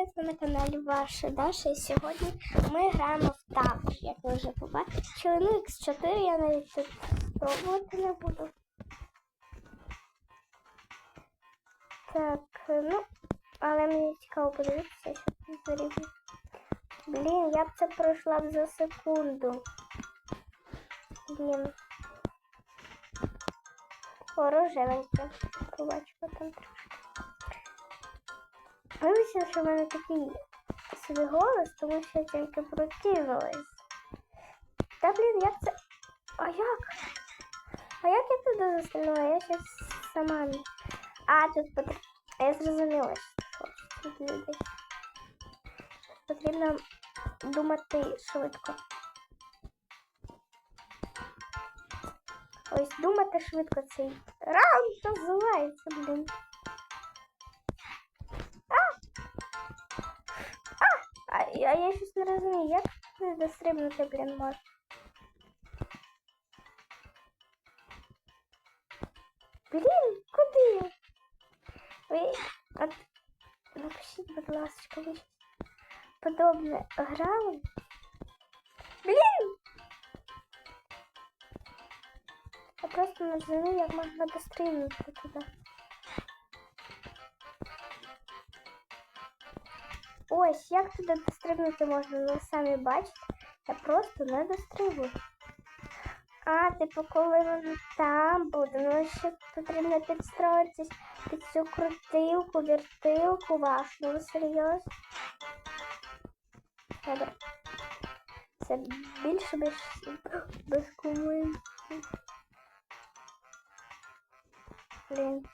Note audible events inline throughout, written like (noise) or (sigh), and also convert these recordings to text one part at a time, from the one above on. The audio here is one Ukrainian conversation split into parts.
привіт! На каналі Ваша Даша. І сьогодні ми граємо в тапки, як ви вже побачили. Ну, X4 я навіть тут спробувати не буду. Так, ну, але мені цікаво подивитися, що тут за. Блін, я б це пройшла б за секунду. Блін. О, рожевеньке. Побачила там трошки. Вибачте, що в мене такий собі голос, тому що я тільки противилась. Та блін, як це. А як? А як я туди застрянула? Я щас сама. А, тут потрібно. Я зрозуміла, що тут люди. Потрібно думати швидко. Ось думати швидко цей раунд називається, блін. А я, я щось не розумію, як не дострибнути, блін, може. Блін, куди? Ви от напишіть, будь ласка, ви щось подобне грали? Блін! Я просто не розумію, як можна дострибнути туди. Ось, як туди дострибнути можна, ви самі бачите, я просто не дострибую. А, типу, коли воно там буде, ну ще потрібно підстроїтись під цю крутилку, вертилку вашу, ну серйозно? Добре. Це більше без, без коментів. Блін.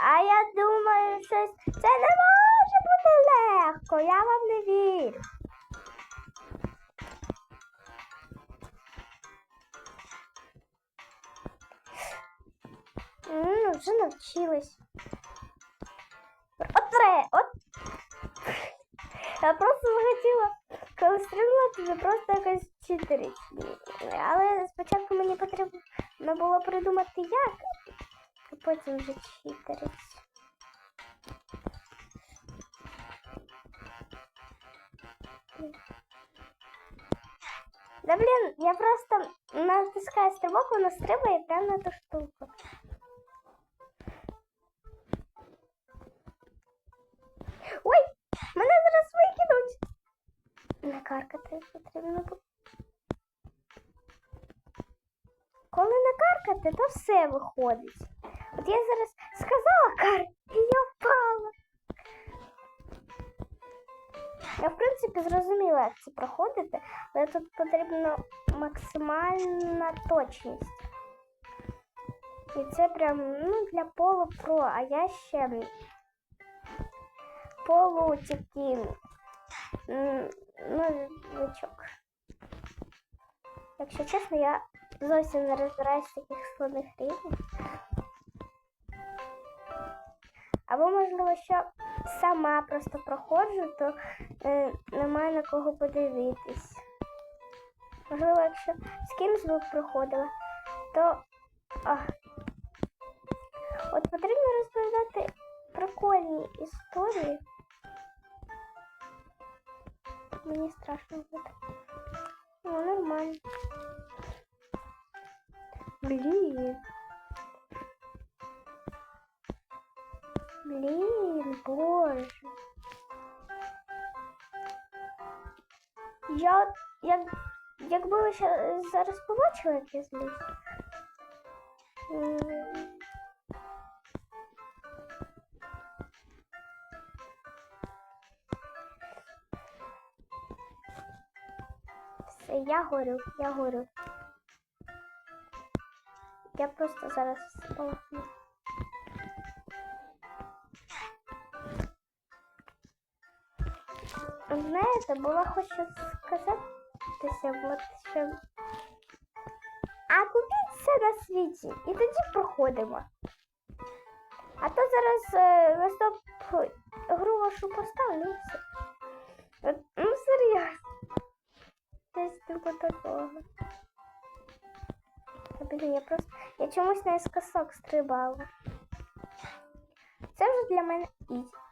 А я думаю, щось це не може бути легко. Я вам не вірю. М, вже навчилась. От ре, от. Я просто захотіла, коли стрімати, це просто якось читерить. Але спочатку мені потрібно було придумати як, потім вже читерить. Да блин, я просто натискаю стрибок, воно стрибає прямо на ту штуку. Ой, мене зараз викинуть. Накаркати потрібно було. Коли накаркати, то все виходить. От я зараз сказала кар, і я впала. Я, в принципі, зрозуміла, як це проходити, але тут потрібна максимальна точність. І це прям ну, для полу про, а я ще полу тільки м, ну, новичок. Якщо чесно, я зовсім не розбираюсь в таких складних рівнях. Або, можливо, що сама просто проходжу, то е, немає на кого подивитись. Можливо, якщо з кимсь би проходила, то а, от потрібно розповідати прикольні історії. Мені страшно буде. Ну, нормально. Блін. Блін, боже. Я от як, якби ви зараз побачили, як я зліз. Все, я горю, я горю. Я просто зараз спалахну. Знаєте, була хочу сказатися, от що. А купіть все на світі і тоді проходимо. А то зараз е, на стоп гру вашу поставлю і все. Ну серйозно. Десь типу такого. Та, Блін, я просто. Я чомусь наискосок стрибала. Це вже для мене ізі.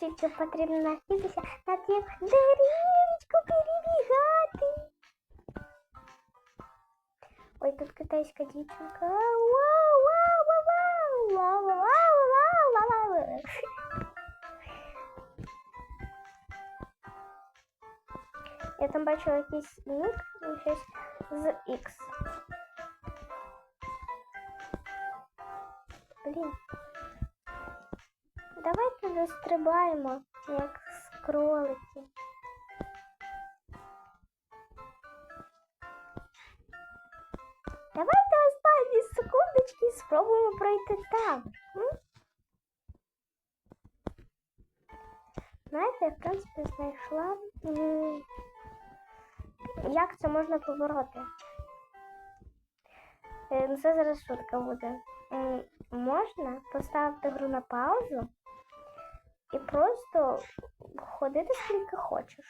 тільки потрібно навчитися на тим деревічку перебігати. Ой, тут китайська дівчинка. Вау, вау, вау, вау, вау, вау, вау, вау. Я там бачила якийсь нік, ну, щось з X. Блін. Давайте застрибаємо, як з кролики. Давайте останні секундочки і спробуємо пройти там. Знаєте, я в принципі знайшла, як це можна побороти. Е, ну, Це зараз шутка буде. Можна поставити гру на паузу і просто ходити скільки хочеш.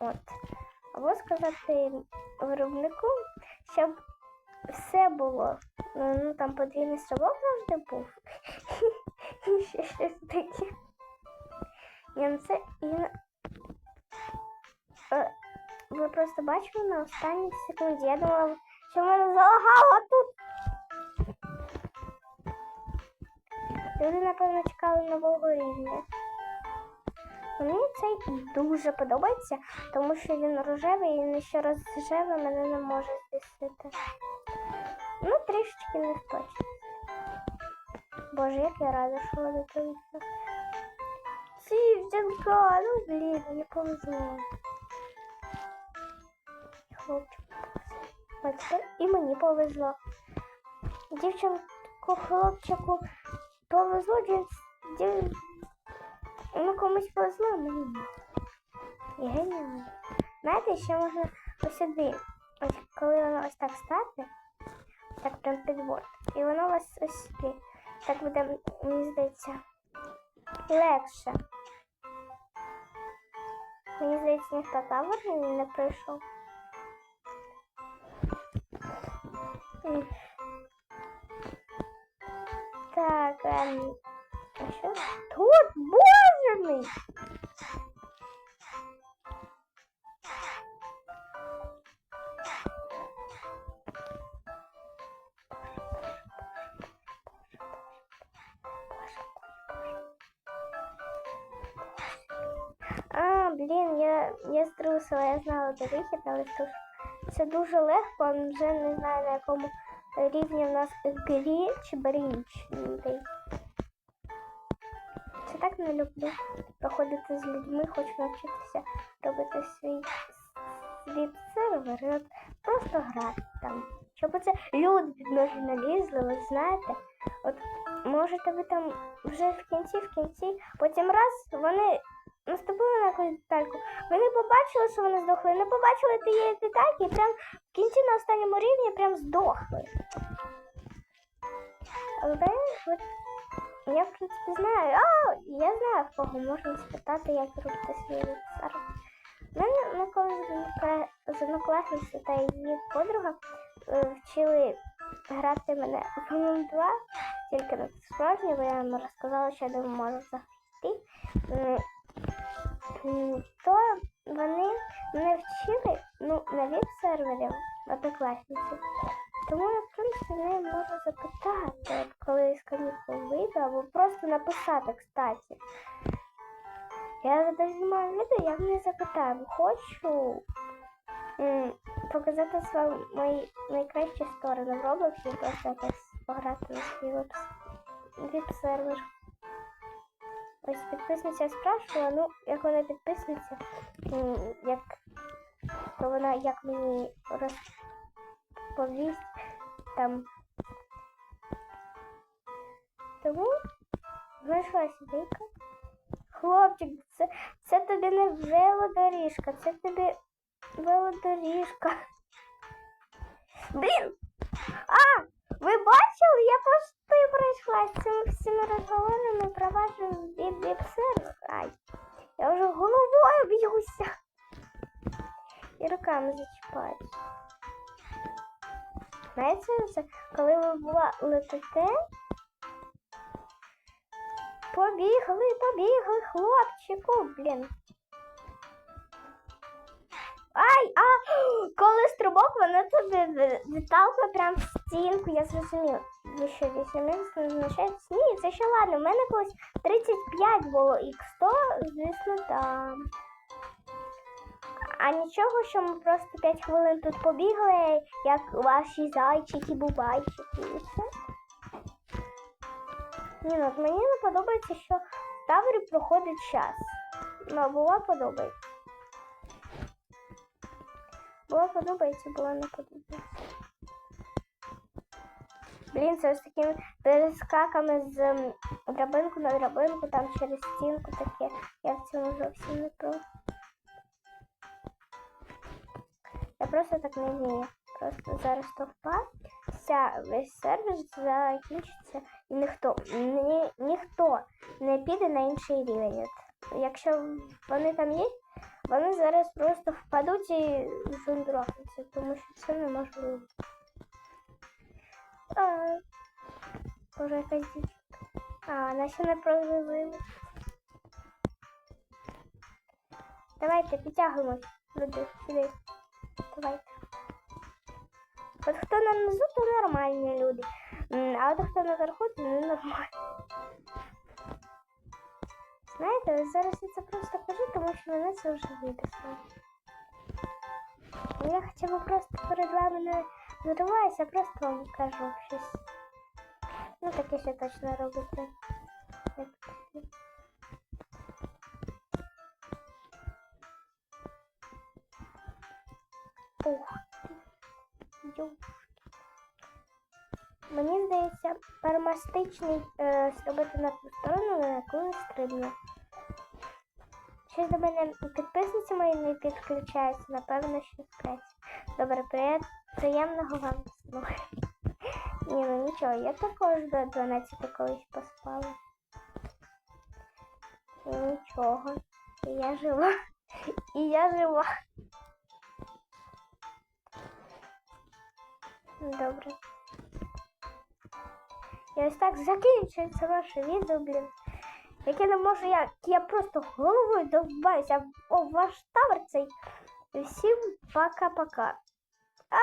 От. Або сказати виробнику, щоб все було. Ну, там подвійний стрибок завжди був. (laughs) І ще щось таке. Ні, ну це і на- Е, Ви просто бачили на останній секунді. Я думала, що в мене залагало тут. Люди, напевно, чекали нового рівня. Мені цей дуже подобається, тому що він рожевий і він ще рожевий мене не може збісити. Ну, трішечки не точно. Боже, як я рада, що вони тут. Дівчинка, ну блін, мені повезло. Хлопчик. Бачите, і мені повезло. Дівчинку, хлопчику повезло, дів... Ну, комусь повезло, а мені ні. І геніально. Знаєте, ще можна ось сюди. Ось коли воно ось так стати, так прям під борт. І воно у вас ось сюди. Так буде, мені здається, легше. Мені здається, ніхто табор не прийшов. Так, а що? Тут, боже мій! А, блін, я, я струсила, я знала де вихід, але тут це дуже легко, вже не знаю на якому рівні в нас гліч, брінч. Це так не люблю. Проходити з людьми, хочу навчитися робити свій сервер, просто грати там. Щоб це люди під ноги налізли, ви знаєте. От можете ви там вже в кінці, в кінці, потім раз вони наступили на якусь детальку. Ви не побачили, що вони здохли, не побачили тієї детальки, і прям в кінці на останньому рівні прям здохли. Але от я, в принципі, знаю. А, я знаю, в кого можна спитати, як робити свій веб-сервер. У мене ми коли з однокла- з однокласницею та її подруга е, вчили грати мене Doom 2, тільки на справжній, бо я їм розказала, що я не можу захистити. То вони мене вчили ну, на веб-сервері однокласниці. Тому я, в принципі, не можу запитати, коли з канікул вийду, або просто написати, кстати. Я зараз знімаю відео, я в неї запитаю, хочу м, показати свої мої найкращі сторони в Roblox просто якось пограти на свій веб-сервер. Ось підписниця спрашувала, ну, як вона підписниця, як то вона як мені розповість там. Тому знайшлася ідейка. Хлопчик, це, це тобі не велодоріжка, це тобі велодоріжка. Блін! А! Ви бачили? Я просто пройшла з цими всіма розговорами проваджу від веб-сервер. Ай, я вже головою б'юся. І руками зачіпаюсь. Знаєте, коли ви була летите, Побігли, побігли, хлопчику, блін. Ай, а коли стрибок, вона тобі виталкує прям стінку, я зрозуміла. Ви що, 18 назначається? Ні, це ще ладно. У мене колись 35 було і 100, звісно, там. А нічого, що ми просто 5 хвилин тут побігли, як ваші зайчики, бубайчики і все. Ні, ну мені не подобається, що в таборі проходить час. Ну, була подобається. Була подобається, була не подобається. Блін, це ось такими перескаками з драбинку на драбинку, там через стінку таке. Я в цьому зовсім не про. Я просто так не вмію. Просто зараз товпа, вся весь сервіс закінчиться і ніхто, ні, ніхто не піде на інший рівень. Якщо вони там є, вони зараз просто впадуть і зундрохнуться, тому що це неможливо. Боже, якась дівчинка. А, вона ще не. Давайте підтягуємось, люди, сюди. Давайте. От хто на низу, то нормальні люди. А от хто наверху, то не нормальні. Знаєте, зараз я це просто кажу, тому що мене це вже витисло. Я хоча б просто перед вами не зриваюся, а просто вам кажу щось. Ну, таке ще точно робити. Ух ти. Мені здається, парамастичний е, зробити на ту сторону, на яку я стрибну. Щось до мене підписниці мої не підключаються, напевно, що спець. Добре, приє- приємного вам сну. Ні, ну нічого, я також до 12 колись поспала. І нічого. І я жива. І я жива. Добре. І ось так закінчується ваше відео, блін. Яке не можу я, я просто головою довбаюся о ваш тавер цей. І Всім пока-пока. А!